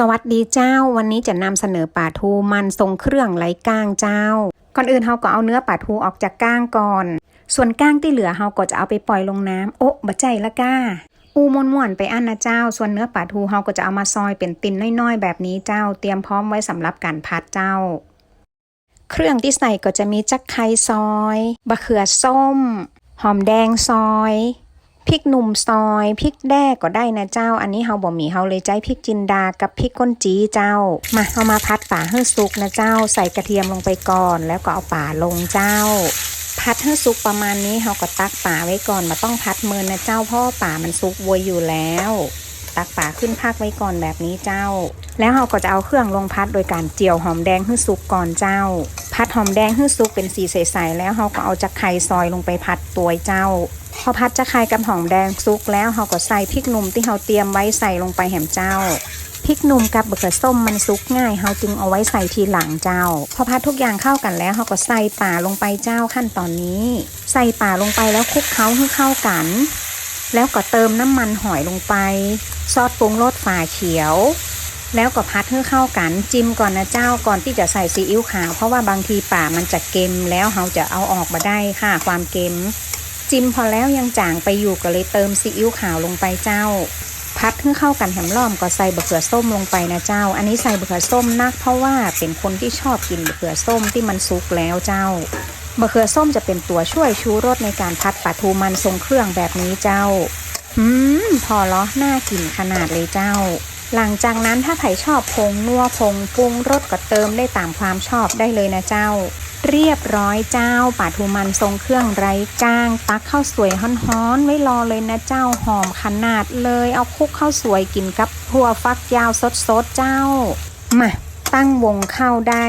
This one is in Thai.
สวัสดีเจ้า วันนี้จะนำเสนอป่าทูมันทรงเครื่องไร้ก้างเจ้า ก่อนอื่นเราก็เอาเนื้อป่าทูออกจากก้างก่อน ส่วนก้างที่เหลือเราก็จะเอาไปปล่อยลงน้ำโอ๊ะบะใจละก้า อูมวนม่วนไปอันนะเจ้า ส่วนเนื้อป่าทูเราก็จะเอามาซอยเป็นตินน้อยๆ แบบนี้เจ้า เตรียมพร้อมไว้สำหรับการพัดเจ้า เครื่องที่ใส่ก็จะมีจักไคซอยบะเขือส้ม หอมแดงซอย พริกหนุ่มซอยพริกแด้ก็ได้นะเจ้า อันนี้เฮาบ่มีเฮาเลยใจพริกจินดากับพริกก้นจีเจ้า มาเอามาพัดป่าให้สุกนะเจ้า ใส่กระเทียมลงไปก่อน แล้วก็เอาป่าลงเจ้า พัดให้สุกประมาณนี้เฮาก็ตักป่าไว้ก่อนมาต้องพัดมือนะเจ้าเพราะว่อป่ามันสุกวยอยู่แล้ว ตักป่าขึ้นพักไว้ก่อนแบบนี้เจ้า แล้วเราก็จะเอาเครื่องลงพัดโดยการเจียวหอมแดงให้สุกก่อนเจ้า พัดหอมแดงให้สุกเป็นสีใสๆแล้วเราก็เอาจะไข่ซอยลงไปพัดตัวเจ้า พอพัดจะไข่กับหอมแดงสุกแล้วเราก็ใส่พริกหนุ่มที่เราเตรียมไว้ใส่ลงไปแหมเจ้าพริกหนุ่มกับมะเขือส้มมันซุกง่ายเราจึงเอาไว้ใส่ทีหลังเจ้า พอพัดทุกอย่างเข้ากันแล้วเราก็ใส่ป่าลงไปเจ้าขั้นตอนนี้ ใส่ป่าลงไปแล้วคลุกเคล้าให้เข้ากัน แล้วก็เติมน้ำมันหอยลงไป ซอสปรุงรสฝาเขียว แล้วก็พัดให้เข้ากัน จิ้มก่อนนะเจ้าก่อนที่จะใส่ซีอิ๊วขาว เพราะว่าบางทีป่ามันจะเค็มแล้วเราจะเอาออกมาได้ค่ะความเค็มจิ้มพอแล้วยังจางไปอยู่ก็เลยเติมซีอิ๊วขาวลงไปเจ้า พัดให้เข้ากันแหมล้อมก็ใส่บะเขือส้มลงไปนะเจ้า อันนี้ใส่บะเขือส้มนัก เพราะว่าเป็นคนที่ชอบกินบะเขือส้มที่มันสุกแล้วเจ้า บะเขือส้มจะเป็นตัวช่วยชูรสในการพัดปลาทูมันทรงเครื่องแบบนี้เจ้า อืม พอล้อน่ากินขนาดเลยเจ้า หลังจากนั้นถ้าใครชอบพงนัวพงปรุงรสก็เติมได้ตามความชอบได้เลยนะเจ้า เรียบร้อยเจ้าปลาทูมันทรงเครื่องไร้ก้าง ตักข้าวสวยฮ้อนๆไว้รอเลยนะเจ้าหอมขนาดเลย เอาคุกข้าวสวยกินกับถั่วฟักยาวสดๆเจ้า มาตั้งวงข้าวได้